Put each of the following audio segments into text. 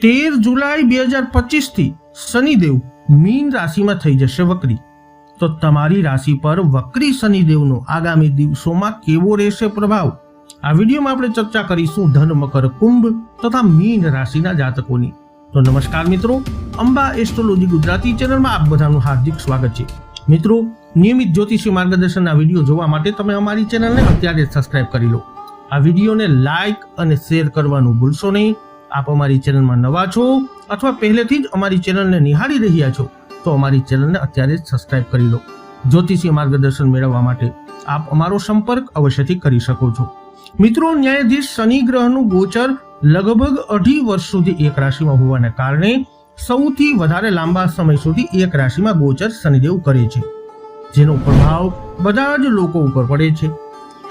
તેર જુલાઈ બે હજાર પચીસથી શનિદેવ મીન રાશિમાં થઈ જશે વક્રી. તો તમારી રાશિ પર વક્રી શનિદેવનો આગામી દિવસોમાં કેવો રહેશે પ્રભાવ? આ વિડીયોમાં આપણે ચર્ચા કરીશું ધન, મકર, કુંભ તથા મીન રાશિના જાતકોની. તો નમસ્કાર મિત્રો, અંબા એસ્ટ્રોલોજી ગુજરાતી ચેનલમાં આપ બધાનું હાર્દિક સ્વાગત છે. મિત્રો, નિયમિત જ્યોતિષી માર્ગદર્શનના વીડિયો જોવા માટે તમે અમારી ચેનલને અત્યારે સબસ્ક્રાઇબ કરી લો. આ વિડીયોને લાઇક અને શેર કરવાનું ભૂલશો નહીં. આપ અમારી ચેનલમાં નવા છો અથવા પહેલેથી જ અમારી ચેનલને નિહાળી રહ્યા છો, તો અમારી ચેનલને અત્યારે જ સબસ્ક્રાઇબ કરી લો. જ્યોતિષી માર્ગદર્શન મેળવવા માટે આપ અમારો સંપર્ક અવશ્યથી કરી શકો છો. મિત્રો, ન્યાયાધીશ શનિ ગ્રહનું ગોચર લગભગ અઢી વર્ષ સુધી એક રાશિમાં હોવાને કારણે સૌથી વધારે લાંબા સમય સુધી એક રાશિમાં ગોચર શનિદેવ કરે છે. જેનો પ્રભાવ બધા જ લોકો ઉપર પડે છે.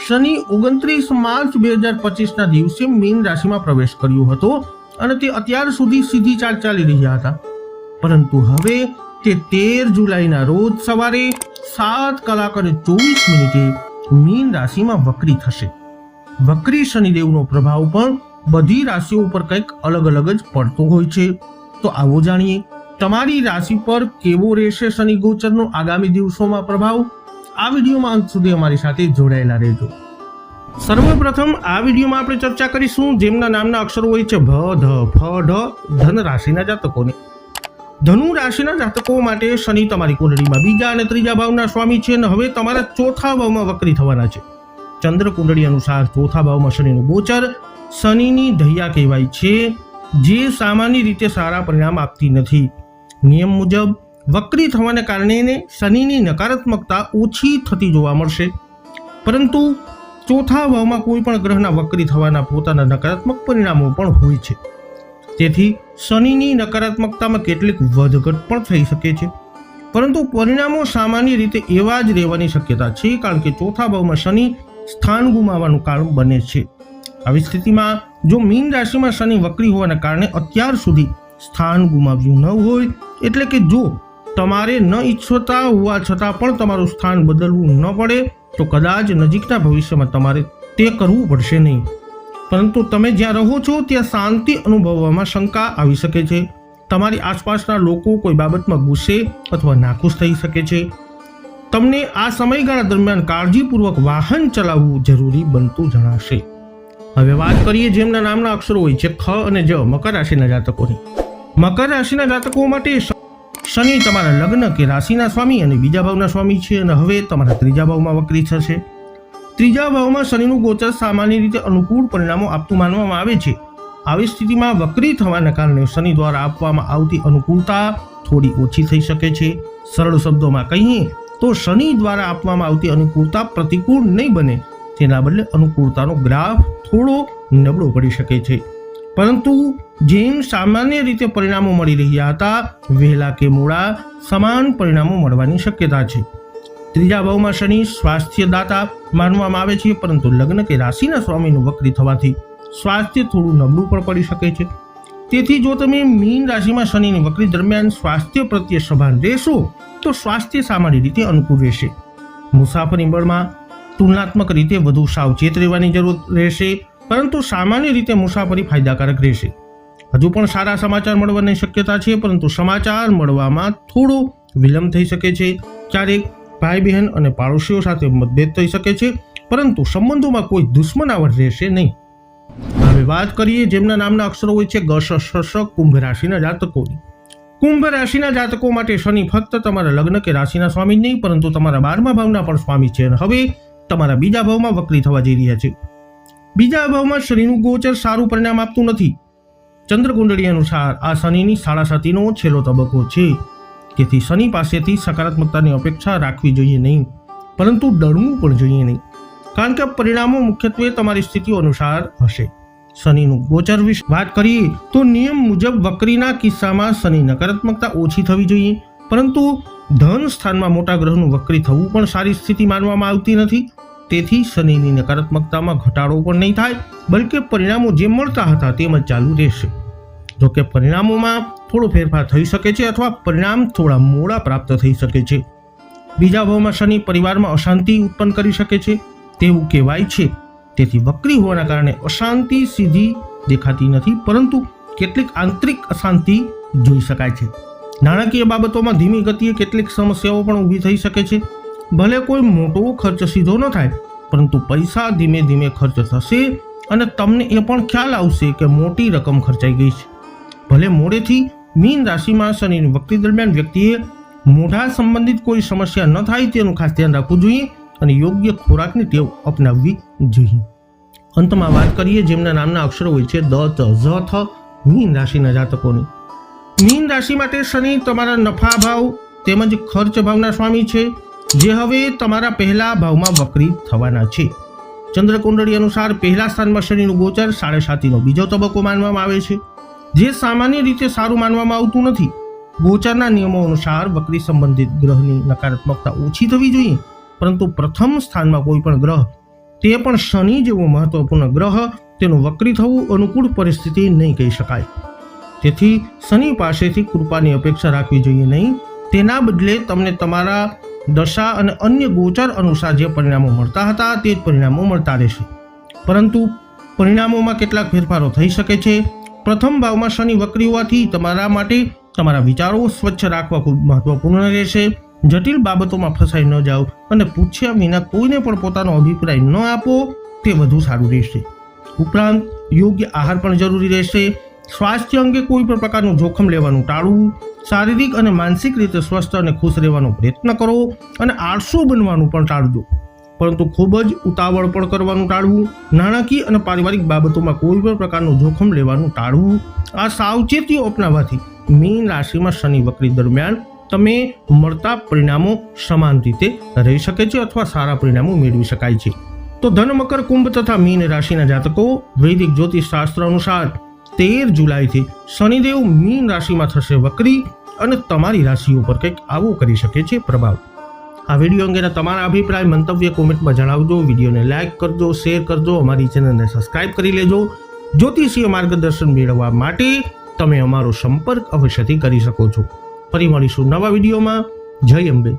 શનિ ઓગણત્રીસ માર્ચ બે હજાર પચીસના દિવસે મીન રાશિમાં પ્રવેશ કર્યો હતો અને તે અત્યાર સુધી સીધી ચાલ ચાલી રહ્યા હતા. પરંતુ હવે તે તેર જુલાઈના રોજ સવારે સાત કલાક અને ચોવીસ મિનિટે મીન રાશિમાં વક્રી થશે. વક્રી શનિદેવનો પ્રભાવ પણ બધી રાશિઓ ઉપર કંઈક અલગ અલગ જ પડતો હોય છે. તો આવો જાણીએ, તમારી રાશિ પર કેવો રહેશે શનિ ગોચરનો આગામી દિવસોમાં પ્રભાવ? આ વિડીયોમાં અંત સુધી અમારી સાથે જોડાયેલા રહેજો. સર્વપ્રથમ આ વિડીયોમાં આપણે ચર્ચા કરીશું જેમના નામના અક્ષરો હોય છે ભ, ધ, ફ, ઢ, ધન રાશિના જાતકોની. ધનુ રાશિના જાતકો માટે શનિ તમારી કુંડળીમાં બીજા અને ત્રીજા ભાવના સ્વામી છે અને હવે તમારા ચોથા ભાવમાં વક્રી થવાના છે. ચંદ્ર કુંડળી અનુસાર ચોથા ભાવમાં શનિનું ગોચર, શનિની ધૈયા કહેવાય છે, જે સામાન્ય રીતે સારા પરિણામ આપતી નથી. નિયમ મુજબ, વક્રી થવાને કારણે શનિની નકારાત્મકતા ઓછી થતી જોવા મળશે. પરંતુ ચોથા ભાવમાં કોઈ પણ ગ્રહના વક્રી થવાના પોતાના નકારાત્મક પરિણામો પણ હોય છે. તેથી શનિની નકારાત્મકતામાં કેટલીક વધઘટ પણ થઈ શકે છે. પરંતુ પરિણામો સામાન્ય રીતે એવા જ રહેવાની શક્યતા છે, કારણ કે ચોથા ભાવમાં શનિ સ્થાન ગુમાવવાનું કારણ બને છે. આવી સ્થિતિમાં જો મીન રાશિમાં શનિ વક્રી હોવાના કારણે અત્યાર સુધી સ્થાન ગુમાવ્યું ન હોય, એટલે કે જો તમારે ન ઈચ્છતા હોવા છતાં પણ તમારું સ્થાન બદલવું ન પડે તો કદાચ નજીકના ભવિષ્યમાં તમારે તે કરવું પડશે નહીં. પરંતુ તમે જ્યાં રહો છો, ત્યાં શાંતિ અનુભવવામાં શંકા આવી શકે છે. તમારી આસપાસના લોકો કોઈ બાબતમાં ગુસ્સે અથવા નાખુશ થઈ શકે છે. તમને આ સમયગાળા દરમિયાન કાળજીપૂર્વક વાહન ચલાવવું જરૂરી બનતું જણાશે. હવે વાત કરીએ જેમના નામના અક્ષરો હોય છે, ખ અને જ, મકર રાશિના જાતકોની. મકર રાશિના જાતકો માટે શનિ તમારા લગ્ન કે રાશિના સ્વામી અને બીજા ભાવના સ્વામી છે અને હવે તમારા ત્રીજા ભાવમાં વક્રી થશે. ત્રીજા ભાવમાં શનિનું ગોચર સામાન્ય રીતે અનુકૂળ પરિણામો આપતું માનવામાં આવે છે. આવી સ્થિતિમાં વક્રી થવાના કારણે શનિ દ્વારા આપવામાં આવતી અનુકૂળતા થોડી ઓછી થઈ શકે છે. સરળ શબ્દોમાં કહીએ તો શનિ દ્વારા આપવામાં આવતી અનુકૂળતા પ્રતિકૂળ નહીં બને. તેના બદલે અનુકૂળતાનો ગ્રાફ થોડો નબળો પડી શકે છે. પરંતુ જેમ સામાન્ય રીતે પરિણામો મળી રહ્યા હતા, વહેલા કે મોડા સમાન પરિણામો મળવાની શક્યતા છે. ત્રીજા ભાવમાં શનિ સ્વાસ્થ્યદાતા માનવામાં આવે છે, પરંતુ લગ્ન કે રાશિના સ્વામીનું વક્રી થવાથી સ્વાસ્થ્ય થોડું નબળું પણ પડી શકે છે. તેથી જો તમે મીન રાશિમાં શનિની વક્રી દરમિયાન સ્વાસ્થ્ય પ્રત્યે સભાન રહેશો, તો સ્વાસ્થ્ય સામાન્ય રીતે અનુકૂળ રહેશે. મુસાફરી બળમાં તુલનાત્મક રીતે વધુ સાવચેત રહેવાની જરૂર રહેશે પરંતુ સામાન્ય રીતે મુસાફરી ફાયદાકારક રહેશે. હજુ પણ સારા સમાચાર મળવાની શક્યતા છે, પરંતુ સમાચાર મળવામાં થોડો વિલંબ થઈ શકે છે. ક્યારેક ભાઈ બહેન અને પાડોશીઓ સાથે મતભેદ થઈ શકે છે, પરંતુ સંબંધોમાં કોઈ દુશ્મનાવટ રહેશે નહીં. હવે વાત કરીએ જેમના નામના અક્ષરો હોય છે ગશ કુંભ રાશિના જાતકોની. કુંભ રાશિના જાતકો માટે શનિ ફક્ત તમારા લગ્ન કે રાશિના સ્વામી નહીં, પરંતુ તમારા બારમા ભાવના પણ સ્વામી છે અને હવે તમારા બીજા ભાવમાં વક્રી થવા જઈ રહ્યા છે. બીજા અભાવમાં શનિનું ગોચર સારું પરિણામ આપતું નથી. ચંદ્રકુંડળી અનુસાર આ શનિની સાડાસાતીનો છેલ્લો તબક્કો છે. તેથી શનિ પાસેથી સકારાત્મકતાની અપેક્ષા રાખવી જોઈએ નહીં, પરંતુ ડરવું પણ જોઈએ નહીં. કારણ કે પરિણામો મુખ્યત્વે તમારી સ્થિતિ અનુસાર હશે. શનિનું ગોચર વિશે વાત કરીએ તો નિયમ મુજબ વક્રીના કિસ્સામાં શનિ નકારાત્મકતા ઓછી થવી જોઈએ, પરંતુ ધન સ્થાનમાં મોટા ગ્રહનું વક્રી થવું પણ સારી સ્થિતિ માનવામાં આવતી નથી. તેથી શનિની નકારાત્મકતામાં ઘટાડો પણ નહીં થાય, બલકે પરિણામો જેમ મળતા હતા તેમ જ ચાલુ રહેશે. જોકે પરિણામોમાં થોડો ફેરફાર થઈ શકે છે અથવા પરિણામ થોડા મોડા પ્રાપ્ત થઈ શકે છે. બીજા ભાવમાં શનિ પરિવારમાં અશાંતિ ઉત્પન્ન કરી શકે છે, તેવું કહેવાય છે. તેથી વક્રી હોવાના કારણે અશાંતિ સીધી દેખાતી નથી, પરંતુ કેટલીક આંતરિક અશાંતિ જોઈ શકાય છે. નાણાકીય બાબતોમાં ધીમી ગતિએ કેટલીક સમસ્યાઓ પણ ઊભી થઈ શકે છે. ભલે કોઈ મોટો ખર્ચ સીધો ન થાય, પરંતુ પૈસા ધીમે ધીમે ખર્ચ થશે અને તમને એ પણ ખ્યાલ આવશે કે મોટી રકમ ખર્ચાઈ ગઈ છે. ભલે મોડેથી મીન રાશિમાં શનિની વક્તિ દરમિયાન વ્યક્તિએ મોઢા સંબંધિત કોઈ સમસ્યા ન થાય તેનું ખાસ ધ્યાન રાખવું જોઈએ અને યોગ્ય ખોરાકની ટેવ અપનાવવી જોઈએ. અંતમાં વાત કરીએ જેમના નામના અક્ષરો હોય છે, દ ત ઝ, થ, મીન રાશિના જાતકોની. મીન રાશિ માટે શનિ તમારા નફા ભાવ તેમજ ખર્ચ ભાવના સ્વામી છે. જે હવે તમારા પહેલા ભાવમાં વક્રી થવાના છે. ચંદ્રકુંડળી અનુસાર પહેલા સ્થાનમાં શનિનું ગોચર સાડે સાતીનો બીજો તબક્કો માનવામાં આવે છે. જે સામાન્ય રીતે સારું માનવામાં આવતું નથી. ગોચરના નિયમો અનુસાર વક્રી સંબંધિત ગ્રહની નકારાત્મકતા ઓછી થવી જોઈએ. પરંતુ પ્રથમ સ્થાનમાં કોઈ પણ ગ્રહ, તે પણ શનિ જેવો મહત્વપૂર્ણ ગ્રહ, તેનું વક્રી થવું અનુકૂળ પરિસ્થિતિ નહીં કહી શકાય. તેથી શનિ પાસેથી કૃપાની અપેક્ષા રાખવી જોઈએ નહીં. તેના બદલે તમને તમારા દશા અને અન્ય ગોચર અનુસાર જે પરિણામો મળતા હતા તે જ પરિણામો મળતા રહેશે. પરંતુ પરિણામોમાં કેટલાક ફેરફારો થઈ શકે છે. પ્રથમ ભાવમાં શનિ વક્રી હોવાથી તમારા માટે તમારા વિચારો સ્વચ્છ રાખવા ખૂબ મહત્વપૂર્ણ રહેશે. જટિલ બાબતોમાં ફસાઈ ન જાઓ અને પૂછ્યા વિના કોઈને પણ પોતાનો અભિપ્રાય ન આપો, તે વધુ સારું રહેશે. ઉપરાંત, યોગ્ય આહાર પણ જરૂરી રહેશે. સ્વાસ્થ્ય અંગે કોઈ પણ પ્રકારનું જોખમ લેવાનું ટાળવું શારીરિક અને માનસિક રીતે સ્વસ્થ અને ખુશ રહેવાનો પ્રયત્ન કરો અને આળસુ બનવાનું પણ ટાળજો. પરંતુ ખૂબ જ ઉતાવળ પણ કરવાનું ટાળવું, નાણાકીય અને પારિવારિક બાબતોમાં કોઈ પણ પ્રકારનું જોખમ લેવાનું ટાળવું, આ સાવચેતીઓ અપનાવવાથી મીન રાશિમાં શનિ વક્રી દરમિયાન તમે મળતા પરિણામો સમાન રીતે રહી શકે છે અથવા સારા પરિણામો મેળવી શકાય છે. તો ધન, મકર, કુંભ તથા મીન રાશિના જાતકો વૈદિક જ્યોતિષ શાસ્ત્ર અનુસાર તેર જુલાઈથી શનિદેવ મીન રાશિમાં થશે વક્રી અને તમારી રાશિ ઉપર કંઈક આવો કરી શકે છે પ્રભાવ. આ વીડિયો અંગેના તમારા અભિપ્રાય, મંતવ્ય કોમેન્ટમાં જણાવજો. વિડીયોને લાઇક કરજો, શેર કરજો, અમારી ચેનલને સબસ્ક્રાઇબ કરી લેજો. જ્યોતિષીય માર્ગદર્શન મેળવવા માટે તમે અમારો સંપર્ક અવશ્યથી કરી શકો છો. ફરી મળીશું નવા વિડીયોમાં. જય અંબે.